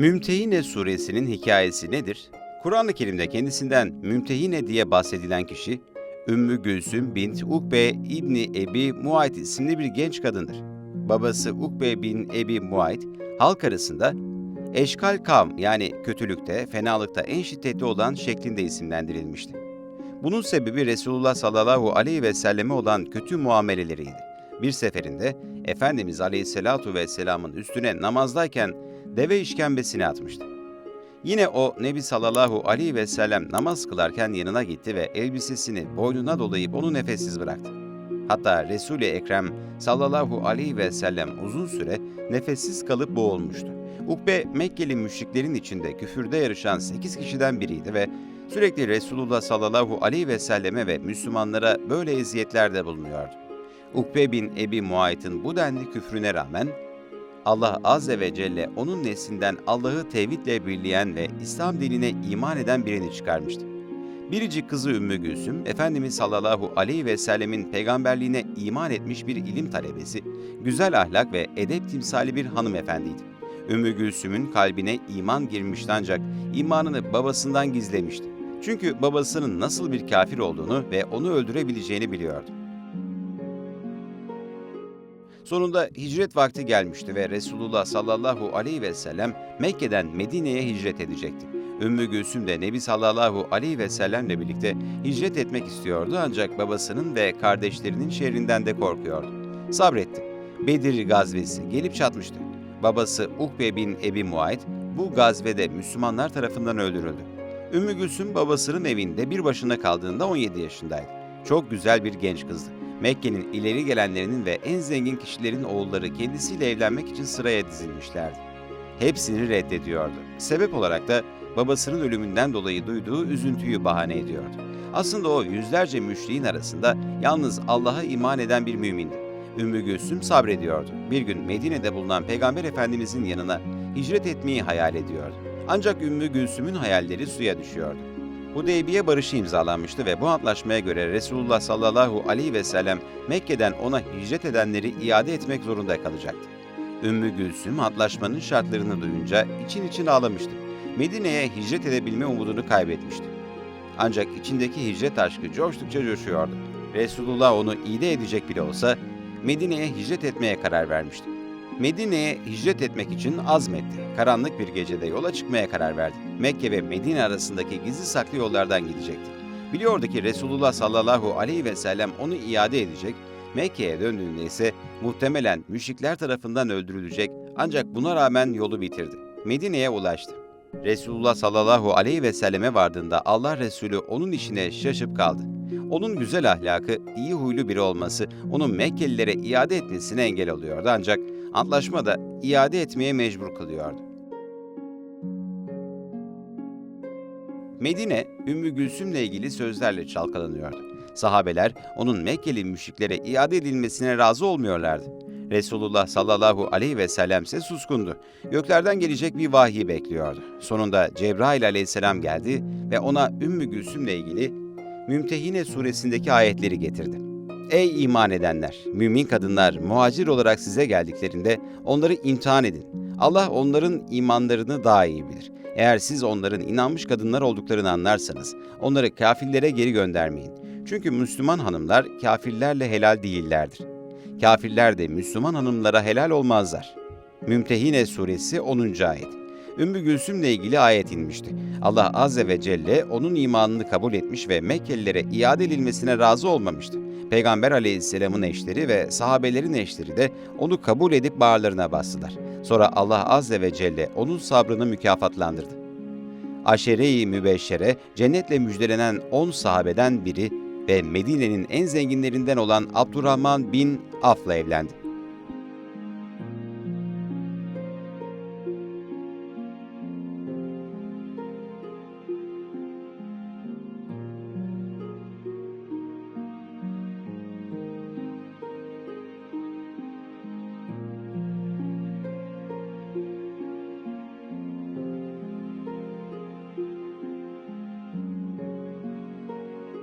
Mümtehine suresinin hikayesi nedir? Kur'an-ı Kerim'de kendisinden Mümtehine diye bahsedilen kişi, Ümmü Gülsüm bint Ukbe İbni Ebi Muayt isimli bir genç kadındır. Babası Ukbe bin Ebi Muayt, halk arasında eşkal kavm yani kötülükte, fenalıkta en şiddetli olan şeklinde isimlendirilmişti. Bunun sebebi Resulullah sallallahu aleyhi ve selleme olan kötü muameleleriydi. Bir seferinde Efendimiz aleyhissalatu vesselamın üstüne namazdayken deve işkembesini atmıştı. Yine o Nebi sallallahu aleyhi ve sellem namaz kılarken yanına gitti ve elbisesini boynuna dolayıp onu nefessiz bıraktı. Hatta Resul-i Ekrem sallallahu aleyhi ve sellem uzun süre nefessiz kalıp boğulmuştu. Ukbe Mekkeli müşriklerin içinde küfürde yarışan 8 kişiden biriydi ve sürekli Resulullah sallallahu aleyhi ve selleme ve Müslümanlara böyle eziyetlerde bulunuyordu. Ukbe bin Ebi Muayt'ın bu denli küfrüne rağmen Allah Azze ve Celle onun neslinden Allah'ı tevhidle birleyen ve İslam dinine iman eden birini çıkarmıştı. Biricik kızı Ümmü Gülsüm, Efendimiz sallallahu aleyhi ve sellemin peygamberliğine iman etmiş bir ilim talebesi, güzel ahlak ve edep timsali bir hanımefendiydi. Ümmü Gülsüm'ün kalbine iman girmişti ancak imanını babasından gizlemişti. Çünkü babasının nasıl bir kafir olduğunu ve onu öldürebileceğini biliyordu. Sonunda hicret vakti gelmişti ve Resulullah sallallahu aleyhi ve sellem Mekke'den Medine'ye hicret edecekti. Ümmü Gülsüm de Nebi sallallahu aleyhi ve sellemle birlikte hicret etmek istiyordu ancak babasının ve kardeşlerinin şerrinden de korkuyordu. Sabretti. Bedir gazvesi gelip çatmıştı. Babası Ukbe bin Ebi Muayt bu gazvede Müslümanlar tarafından öldürüldü. Ümmü Gülsüm babasının evinde bir başına kaldığında 17 yaşındaydı. Çok güzel bir genç kızdı. Mekke'nin ileri gelenlerinin ve en zengin kişilerin oğulları kendisiyle evlenmek için sıraya dizilmişlerdi. Hepsini reddediyordu. Sebep olarak da babasının ölümünden dolayı duyduğu üzüntüyü bahane ediyordu. Aslında o yüzlerce müşriğin arasında yalnız Allah'a iman eden bir mümindi. Ümmü Gülsüm sabrediyordu. Bir gün Medine'de bulunan Peygamber Efendimizin yanına hicret etmeyi hayal ediyordu. Ancak Ümmü Gülsüm'ün hayalleri suya düşüyordu. Hudeybiye barışı imzalanmıştı ve bu antlaşmaya göre Resulullah sallallahu aleyhi ve sellem Mekke'den ona hicret edenleri iade etmek zorunda kalacaktı. Ümmü Gülsüm antlaşmanın şartlarını duyunca için için ağlamıştı. Medine'ye hicret edebilme umudunu kaybetmişti. Ancak içindeki hicret aşkı coştukça coşuyordu. Resulullah onu iyide edecek bile olsa Medine'ye hicret etmeye karar vermişti. Medine'ye hicret etmek için azmetti. Karanlık bir gecede yola çıkmaya karar verdi. Mekke ve Medine arasındaki gizli saklı yollardan gidecekti. Biliyordu ki Resulullah sallallahu aleyhi ve sellem onu iade edecek, Mekke'ye döndüğünde ise muhtemelen müşrikler tarafından öldürülecek ancak buna rağmen yolu bitirdi. Medine'ye ulaştı. Resulullah sallallahu aleyhi ve selleme vardığında Allah Resulü onun işine şaşıp kaldı. Onun güzel ahlakı, iyi huylu biri olması onun Mekkelilere iade etmesine engel oluyordu ancak antlaşma da iade etmeye mecbur kılıyordu. Medine, Ümmü Gülsüm'le ilgili sözlerle çalkalanıyordu. Sahabeler onun Mekkeli müşriklere iade edilmesine razı olmuyorlardı. Resulullah sallallahu aleyhi ve sellem ise suskundu. Göklerden gelecek bir vahiy bekliyordu. Sonunda Cebrail aleyhisselam geldi ve ona Ümmü Gülsüm'le ilgili Mümtehine suresindeki ayetleri getirdi. Ey iman edenler! Mümin kadınlar muhacir olarak size geldiklerinde onları imtihan edin. Allah onların imanlarını daha iyi bilir. Eğer siz onların inanmış kadınlar olduklarını anlarsanız onları kafirlere geri göndermeyin. Çünkü Müslüman hanımlar kafirlerle helal değillerdir. Kafirler de Müslüman hanımlara helal olmazlar. Mümtehine suresi 10. ayet. Ümmü Gülsüm'le ilgili ayet inmişti. Allah Azze ve Celle onun imanını kabul etmiş ve Mekkelilere iade edilmesine razı olmamıştı. Peygamber aleyhisselamın eşleri ve sahabelerin eşleri de onu kabul edip bağırlarına bastılar. Sonra Allah Azze ve Celle onun sabrını mükafatlandırdı. Aşere-i Mübeşşere, cennetle müjdelenen 10 sahabeden biri ve Medine'nin en zenginlerinden olan Abdurrahman bin Af'la evlendi.